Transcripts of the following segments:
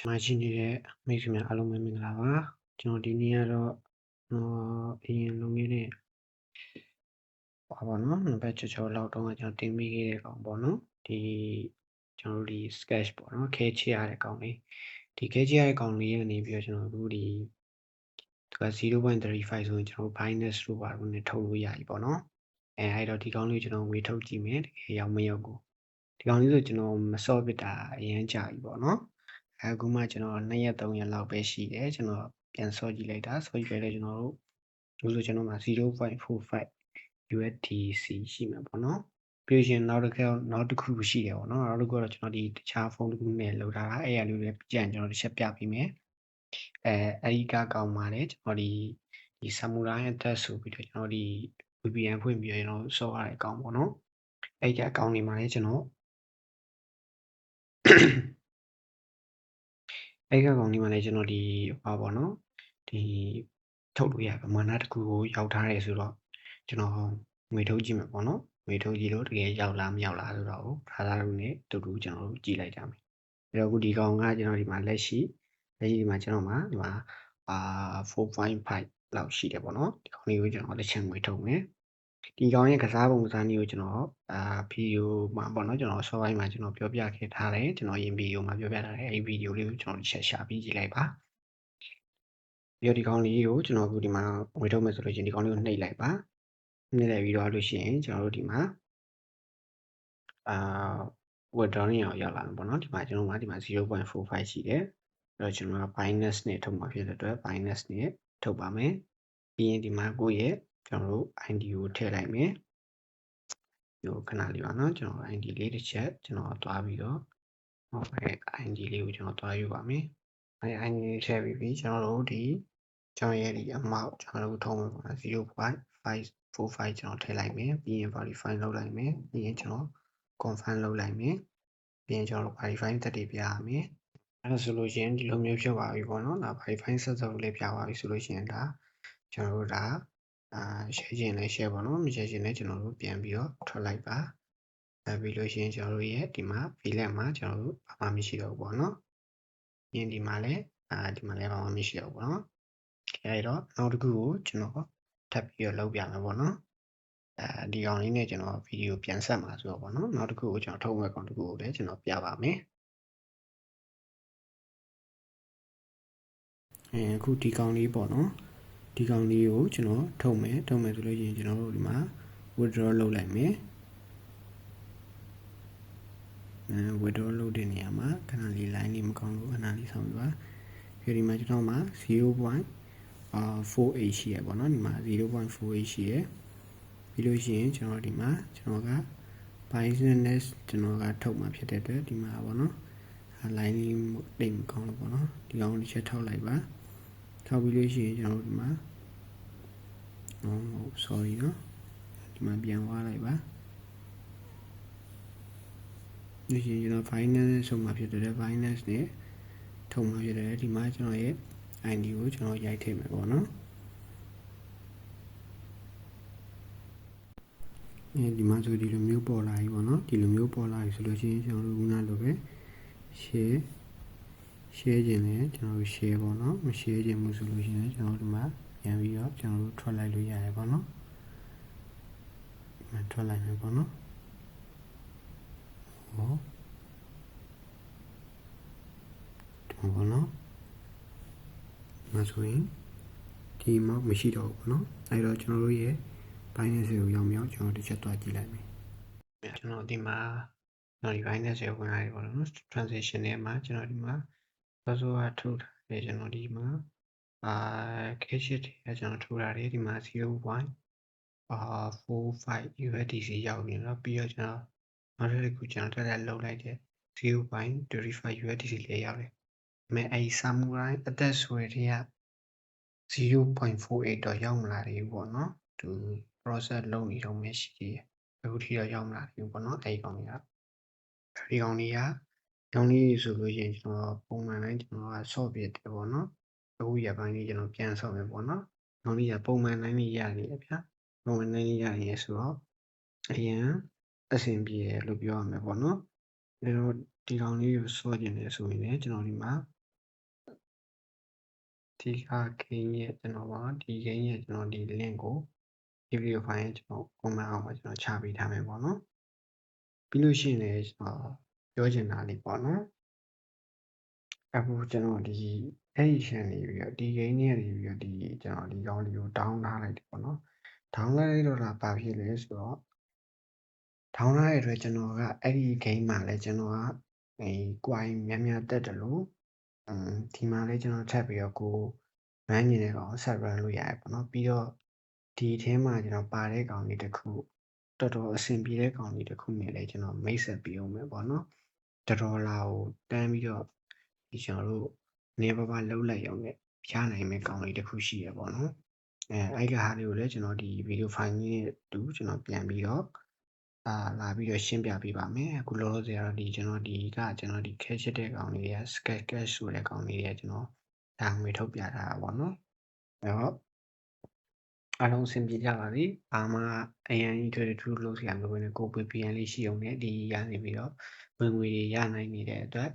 ကျွန်မရှိနေတဲ့မိတ်ဆွေများအားလုံးပဲမင်္ဂလာပါကျွန်တော်ဒီနေ့ကတော့ဟောအရင်လုံခဲ့တဲ့ဘာပါနော်နံပါတ်6 6လောက်တော့ကျွန်တော်တင်မိခဲ့တဲ့ကောင်ပေါ့နော်ဒီကျွန်တော်တို့ဒီ sketch ပေါ့နော်ခဲချရတဲ့ကောင်လေးဒီခဲချရတဲ့ကောင်လေးကနေပြီးတော့ကျွန်တော်တို့ဒီသူက0.35ဆိုရင်ကျွန်တော် Binance လို့ပါလို့ねထုတ်လို့ရပြီပေါ့နော်အဲအဲ့တော့ဒီကောင်လေးကျွန်တော်ဝေထုတ်ကြည့်မယ်တကယ်ရောက်မရောက်ကိုဒီကောင်လေးဆိုကျွန်တော်မစော့ပစ်တာအရင်ကြာပြီပေါ့နော် အခုမှကျွန်တော်2ရက်3ရက်လောက်ပဲရှိတယ်ကျွန်တော်ပြန်စော့ကြည့်လိုက်တာစော့ကြည့်လိုက်လဲကျွန်တော်တို့လို့ဆိုကျွန်တော်မှာ0.45 USDC ရှိမှာပေါ့နော်ပြီးရင်နောက်တစ်ခါနောက်တစ်ခုရှိတယ်ပေါ့နော်နောက်တစ်ခုကတော့ကျွန်တော်ဒီတခြားဖုန်းတစ်ခုနဲ့လောက်ထားတာအဲ့ရလေးလည်းကြံကျွန်တော်တစ်ချက်ပြပေးမယ်အဲအဲ့ဒီကကောင်းပါတယ်ကျွန်တော်ဒီဒီ samurai အသက်ဆိုပြီးတော့ကျွန်တော်ဒီ VPN ဖွင့်ပြီးတော့ကျွန်တော်စော့ရတဲ့အကောင့်ပေါ့နော်အဲ့ဒီအကောင့်တွေမှာလည်းကျွန်တော် အဲ့ဒီအကောင့်တွေမှာလည်းကျွန်တော်ဒီဟာပေါ့နော်ဒီထုတ်လို့ရပမာဏတစ်ခုကိုရောက်ထားတယ်ဆိုတော့ကျွန်တော်ငွေထုတ်ကြည့်မယ်ပေါ့နော်ငွေထုတ်ကြည့်လို့တကယ်ရောက်လားမရောက်လားဆိုတော့ဒါသာလို့ ਨੇ တူတူကျွန်တော်တို့ကြည့်လိုက်ကြမယ်အဲ့တော့အခုဒီကောင်ကကျွန်တော်ဒီမှာလက်ရှိလက်ရှိဒီမှာကျွန်တော်မှာဒီမှာအာ4.5လောက်ရှိတယ်ပေါ့နော်ဒီကောင်လေးကိုကျွန်တော်လက်ချက်ငွေထုတ်မယ် ဒီကောင်ရဲ့ကစားပုံကစားနည်းကိုကျွန်တော်အာဗီဒီယိုမှာပေါ့နော်ကျွန်တော် soft ပိုင်းမှာကျွန်တော်ပြောပြခဲ့ထားတယ်ကျွန်တော်ရင်ဗီဒီယိုမှာပြောပြထားတယ်အဲ့ဒီဗီဒီယိုလေးကိုကျွန်တော်ချက်ရှာပြီးကြည့်လိုက်ပါပြီးတော့ဒီကောင်လေးကိုကျွန်တော်အခုဒီမှာငွေထုတ်မယ်ဆိုလို့ရှိရင်ဒီကောင်လေးကိုနှိပ်လိုက်ပါနှိပ်လိုက်ပြီးတော့လို့ရှိရင်ကျွန်တော်တို့ဒီမှာအာ withdrawing ရောက်ရောက်လာတယ်ပေါ့နော်ဒီမှာကျွန်တော်မှာဒီမှာ0.45ရှိတယ်အဲ့တော့ကျွန်တော်က Binance နဲ့ထုတ်မှာဖြစ်တဲ့အတွက် Binance နဲ့ထုတ်ပါမယ်ပြီးရင်ဒီမှာကိုယ့်ရဲ့ ကျွန်တော်တို့ ID ကိုထည့်လိုက်မယ်ဒီခဏလေးပါနော်ကျွန်တော် ID လေးတစ်ချက်ကျွန်တော်သွားပြီးတော့ဟောအဲ ID လေးကိုကျွန်တော်သွားယူပါမယ်အဲ ID လေးထည့်ပြီးပြီကျွန်တော်တို့ဒီကျွန်တော်ရဲ့ဒီ amount ကျွန်တော်တို့ထုံးမယ်ပေါ့0.545ကျွန်တော်ထည့်လိုက်မယ်ပြီးရင် verify လုပ်လိုက်မယ်ပြီးရင်ကျွန်တော် confirm လုပ်လိုက်မယ်ပြီးရင်ကျွန်တော် verify တက်တည်ပြရမယ်အဲဒါဆိုလို့ရှိရင်ဒီလိုမျိုးဖြစ်သွားပြီပေါ့နော်ဒါ verify ဆက်စုပ်လေးပြသွားပြီဆိုလို့ရှိရင်ဒါကျွန်တော်တို့ဒါ အာ share ခြင်းလည်း share ပေါ့နော်မ share ခြင်းလည်းကျွန်တော်တို့ပြန်ပြီးတော့ထွက်လိုက်ပါအဲပြီးလို့ရှိရင်ကျွန်တော်တို့ရဲ့ဒီမှာ VLAN မှာကျွန်တော်တို့ဘာမှမရှိတော့ဘူးပေါ့နော်ပြီးရင်ဒီမှာလည်းအာဒီမှာလည်းဘာမှမရှိတော့ဘူးပေါ့နော်အဲတော့နောက်တစ်ခုကိုကျွန်တော်ထပ်ပြီးတော့လုပ်ပြမယ်ပေါ့နော်အဲဒီကောင်လေးနဲ့ကျွန်တော်ဗီဒီယိုပြန်ဆက်မှာဆိုတော့ပေါ့နော်နောက်တစ်ခုကိုကျွန်တော်ထုတ်မဲ့ကောင်တစ်ခုကိုလည်းကျွန်တော်ပြပါမယ်အဲအခုဒီကောင်လေးပေါ့နော် ဒီကောင်လေးကိုကျွန်တော်ထုတ်မယ်ထုတ်မယ်ဆိုလို့ရှိရင်ကျွန်တော်တို့ဒီမှာ withdraw လုပ်လိုက်မယ်အဲ withdraw လုပ်တဲ့နေရာမှာခဏလေး line လေးမကောင်းလို့အနာလေးဆောင်ပါဒီဒီမှာကျွန်တော်မှာ0.48ရှိရပေါ့နော်ဒီမှာ0.48ရှိရပြီးလို့ရှိရင်ကျွန်တော်ဒီမှာကျွန်တော်က business ကျွန်တော်ကထုတ်မှာဖြစ်တဲ့အတွက်ဒီမှာပေါ့နော် line လေးတိတ်မကောင်းလို့ပေါ့နော်ဒီကောင်တစ်ချက်ထောက်လိုက်ပါ ထောက်ပြီးလို့ရှိရင်ကျွန်တော်ဒီမှာဟော sorry နော်ဒီမှာပြန်သွားလိုက်ပါဒီရှင်ကျွန်တော် finance ဆုံးမှာဖြစ်တဲ့ finance နဲ့ထုံမှာဖြစ်တယ်ဒီမှာကျွန်တော်ရဲ့ ID ကိုကျွန်တော်ရိုက်ထည့်မယ်ပေါ့နော်အဲဒီမှာဆိုဒီလိုမျိုးပေါ်လာပြီပေါ့နော်ဒီလိုမျိုးပေါ်လာပြီဆိုလို့ရှိရင်ကျွန်တော်တို့ခုနလိုပဲ share share ခြင်းလည်းကျွန်တော်တို့ share ပေါ့နော်မ share ခြင်းမှုဆိုလို့ရှိရင်ကျွန်တော်တို့ဒီမှာပြန်ပြီးတော့ကျွန်တော်တို့ထွက်လိုက်လို့ရတယ်ပေါ့နော်မထွက်လိုက်မယ်ပေါ့နော်ဟောဒီမှာပေါ့နော်မဆိုရင်ဒီမောက်မရှိတော့ဘူးပေါ့နော်အဲတော့ကျွန်တော်တို့ရဲ့ Binance ကိုရောက်မြောက်ကျွန်တော်တစ်ချက်တွားကြည့်လိုက်မယ်ကျွန်တော်ဒီမှာကျွန်တော်ဒီ Binance ကိုဝင်လာပြီပေါ့နော် transaction ထဲမှာကျွန်တော်ဒီမှာ password ထုတ်ထားတယ်ကျွန်တော်ဒီမှာအာ cash တွေကျွန်တော်ထုတ်ထားတယ်ဒီမှာ0.45 USDC ရောက်နေတော့ပြီးတော့ကျွန်တော်နောက်တစ်ခုကျွန်တော်တက်တက်လောက်လိုက်တယ်0.35 USDC လေးရောက်တယ်။မဲအဲ့ samurai အသက်ဆွဲတွေက0.48တော့ရောက်မလာသေးဘူးပေါ့နော်။သူ process လုပ်နေတော့မှရှိသေးတယ်။အခုထိတော့ရောက်မလာသေးဘူးပေါ့နော်။အဲ့ဒီကောင်တွေကဒီကောင်တွေက ရောင်းလေးဆိုလို့ရှိရင်ကျွန်တော်ပုံမှန်တိုင်းကျွန်တော်က short ပြတယ်ပေါ့နော်။အခုရပိုင်းလေးကျွန်တော်ပြန်ဆော့မယ်ပေါ့နော်။နောက်လေးကပုံမှန်တိုင်းလေးရနေတယ်ဗျာ။ပုံမှန်တိုင်းလေးရနေဆိုတော့အရင်အဆင်ပြေတယ်လို့ပြောရမယ်ပေါ့နော်။အဲတော့ဒီကောင်လေးကိုစော့ကျင်တယ်ဆိုရင်လည်းကျွန်တော်ဒီမှာဒီက game ရဲ့ကျွန်တော်ပါဒီ game ရဲ့ကျွန်တော်ဒီ link ကိုဒီ video file ရဲ့ကျွန်တော် comment အောက်မှာကျွန်တော်ချပေးထားမယ်ပေါ့နော်ပြီးလို့ရှိရင်လည်းကျွန်တော် ပြောချင်တာလေးပေါ့နော်အခုကျွန်တော်ဒီအဲ့ဒီ channel နေပြီးတော့ဒီ game နဲ့နေပြီးတော့ဒီကျွန်တော်ဒီကောင်းလေးကို down ထားလိုက်တယ်ပေါ့နော် down လိုက်တော့လာပါဖြစ်လဲဆိုတော့ down ထားတဲ့အတွက်ကျွန်တော်ကအဲ့ဒီ game မှာလည်းကျွန်တော်ကအဲ coin များများတက်တယ်လို့အမ်ဒီမှာလည်းကျွန်တော်ထပ်ပြီးတော့ကို run မြင်တဲ့ကောင်ဆက် run လို့ရတယ်ပေါ့နော်ပြီးတော့ဒီအထဲမှာကျွန်တော်ပါတဲ့ကောင်လေးတစ်ခုတော်တော်အဆင်ပြေတဲ့ကောင်လေးတစ်ခုနဲ့လည်းကျွန်တော်မိတ်ဆက်ပြီးအောင်မယ်ပေါ့နော် တော်တော်လာကိုတန်းပြီးတော့ဒီကျွန်တော်တို့နေပါပါလှုပ်လိုက်အောင်နဲ့ဖြားနိုင်မဲ့ကောင်လေးတစ်ခုရှိရပေါ့နော်အဲအဲ့ကဟာလေးကိုလည်းကျွန်တော်ဒီ video file ကြီးနဲ့တူကျွန်တော်ပြန်ပြီးတော့အာလာပြီးတော့ရှင်းပြပေးပါမယ်အခုလောလောဆယ်ကတော့ဒီကျွန်တော်ဒီကကျွန်တော်ဒီခဲချစ်တဲ့ကောင်လေးတွေက sketch cache ဆိုတဲ့ကောင်လေးတွေကျွန်တော်ဒါငွေထုတ်ပြထားတာပေါ့နော်အဲ့တော့ အားလုံးအဆင်ပြေကြပါစေ။ဘာမှအရန်ကြီးထွေထူးလုပ်စရာမလိုဘဲနဲ့ကိုယ် VPN လေးရှိရုံနဲ့ဒီကနေပြီးတော့ဝင်ငွေတွေရနိုင်နေတဲ့အတွက်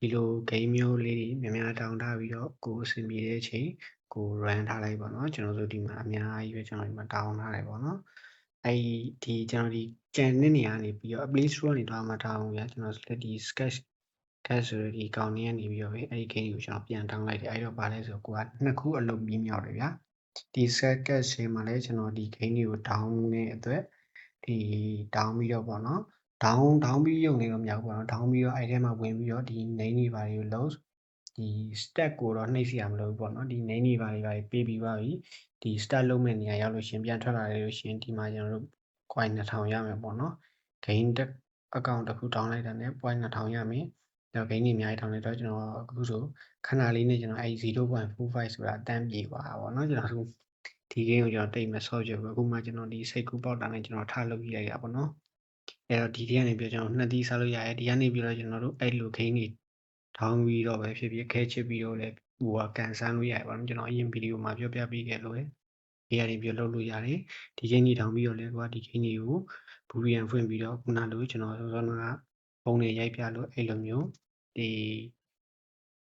ဒီလို game မျိုးလေးတွေများများတောင်းထားပြီးတော့ကိုယ်အဆင်ပြေတဲ့အချိန်ကို run ထားလိုက်ပေါ့နော်ကျွန်တော်တို့ဒီမှာအများကြီးပဲကျွန်တော်ဒီမှာတောင်းထားတယ်ပေါ့နော်အဲ့ဒီကျွန်တော်ဒီကြံတဲ့နေရာနေပြီးတော့ Play Store ကနေတော့မှတောင်းရကျွန်တော်ဒီ sketch sketch ဆိုတဲ့ဒီကောင်လေးကနေပြီးတော့ပဲအဲ့ဒီ game ကိုကျွန်တော်ပြန်တောင်းလိုက်တယ်အဲ့တော့ဗာလဲဆိုကိုကနှစ်ခုအလုပ်ပြီးမြောက်တယ်ဗျာ ဒီ circuit ရှင်းမှာလဲကျွန်တော်ဒီ gain တွေကို down နဲ့အတွက်ဒီ down ပြီးတော့ပေါ့နော် down down ပြီးရုံနဲ့တော့မရဘူးပေါ့နော် down ပြီးတော့အဲ့ထဲမှာဝင်ပြီးတော့ဒီ name တွေပါတွေကို load ဒီ stack ကိုတော့နှိပ်စီရမလို့ပေါ့နော်ဒီ name တွေပါတွေပါပေးပြီးပါပြီဒီ start လုပ်မဲ့နေရာရောက်လို့ရှင်ပြန်ထွက်လာတယ်လို့ရှင်ဒီမှာကျွန်တော်တို့ coin 2000ရမယ်ပေါ့နော် gain account တစ်ခု down လိုက်တာနဲ့ point 2000ရမယ် တော့ gain တွေအများကြီး down လိုက်တော့ကျွန်တော်အခုဆိုခဏလေးနဲ့ကျွန်တော်အဲ့0.45ဆိုတာအတန်းပြေသွားတာပေါ့နော်ကျွန်တော်အခုဒီ game ကိုကျွန်တော်တိတ်မဆော့ချဘူးအခုမှကျွန်တော်ဒီစိတ်ကူးပေါက်တာနဲ့ကျွန်တော်ထားလုပ်ကြည့်လိုက်ရပါတော့အဲ့တော့ဒီထဲကနေပြီးကျွန်တော်နှစ်သီးစားလို့ရတယ်ဒီကနေပြီးတော့ကျွန်တော်တို့အဲ့လို game တွေထောင်းပြီးတော့ပဲဖြစ်ဖြစ်ခဲချစ်ပြီးတော့လည်းဟိုကကန်ဆန်းလို့ရတယ်ပေါ့နော်ကျွန်တော်အရင်ဗီဒီယိုမှာပြောပြပေးခဲ့လို့ဒီကနေပြီးလုပ်လို့ရတယ်ဒီ game ကြီးထောင်းပြီးတော့လည်းကွာဒီ game ကြီးကိုဘူရီယန်ဖွင့်ပြီးတော့ခုနလိုကျွန်တော်စောစောက ပုံတွေရိုက်ပြလို့အဲ့လိုမျိုးဒီ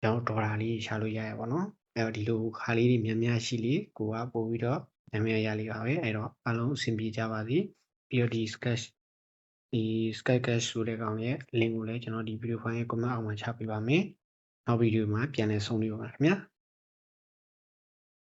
ကျွန်တော်ဒေါ်လာလေးရှာလို့ရရပါတော့အဲ့တော့ဒီလိုခါလေးတွေများများရှိလေကိုကပို့ပြီးတော့နာမည်ရလေးပါပဲအဲ့တော့အားလုံးအဆင်ပြေကြပါစေပြီးတော့ဒီ sketch ဒီ sky cache ဆိုတဲ့ကောင်ရဲ့ link ကိုလည်းကျွန်တော်ဒီ video file ရဲ့ comment အောက်မှာချပေးပါမယ်နောက်ဗီဒီယိုမှာပြန်လည်ဆုံတွေ့ပါမယ်ခင်ဗျာ